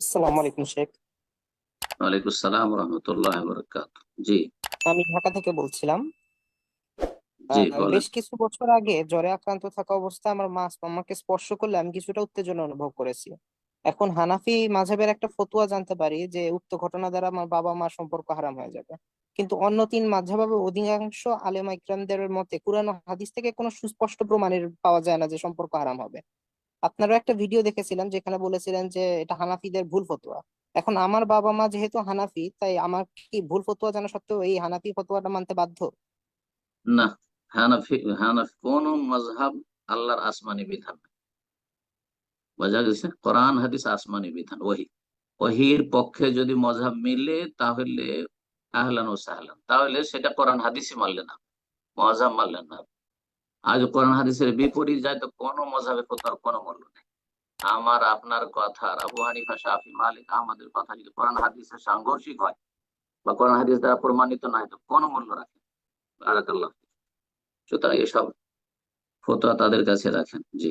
আসসালামু আলাইকুম শেখ। ওয়ালাইকুম আসসালাম রহমতুল্লাহ বরকাত জি। আমি ঢাকা থেকে বলছিলাম। বেশ কিছু বছর আগে জ্বরে আক্রান্ত থাকা অবস্থায় আমার মা আমাকে স্পর্শ করলে আমি কিছুটা উত্তেজনা অনুভব করেছি। এখন হানাফি মাযহাবের একটা ফতোয়া জানতে পারি যে উক্ত ঘটনা দ্বারা আমার বাবা মা সম্পর্ক হারাম হয়ে যাবে। কিন্তু অন্য তিন মাযহাবে অধিকাংশ আলেমা ইকরামদের মতে কুরআন ও হাদিস থেকে কোনো সুস্পষ্ট প্রমাণের পাওয়া যায় না যে সম্পর্ক হারাম হবে। আপনারা একটা ভিডিও দেখেছিলাম যেখানে বলেছিলেন যে এটা হানাফিদের ভুল ফতোয়া। এখন আমার বাবা মা যেহেতু হানাফি, তাই আমার কি ভুল ফতোয়া জানা সত্ত্বেও এই হানাফি ফতোয়াটা মানতে বাধ্য? না, হানাফি হানাফি কোন মজহাব আল্লাহর আসমানি বিধান বোঝা গেছে? কোরআন, হাদিস আসমানি বিধান, ওহি। ওহির পক্ষে যদি মজহাব মিলে তাহলে আহলান ও সাহলান। তাহলে সেটা কোরআন, হাদিসই মানলে না। মজহাব মানলেন না। আজ কোরআন হাদিসের বিপরীত যায় তো কোনো মজাবে কোথাও কোনো মূল্য নেই। আমার, আপনার কথা, আবু হানিফা, শাফি, মালিক আমাদের কথা যদি কোরআন হাদিসের সাংঘর্ষিক হয় বা কোরআন হাদিস দ্বারা প্রমাণিত না হয় তো কোনো মূল্য রাখে সুতরাং এসব ফতোয়া তাদের কাছে রাখেন। জি।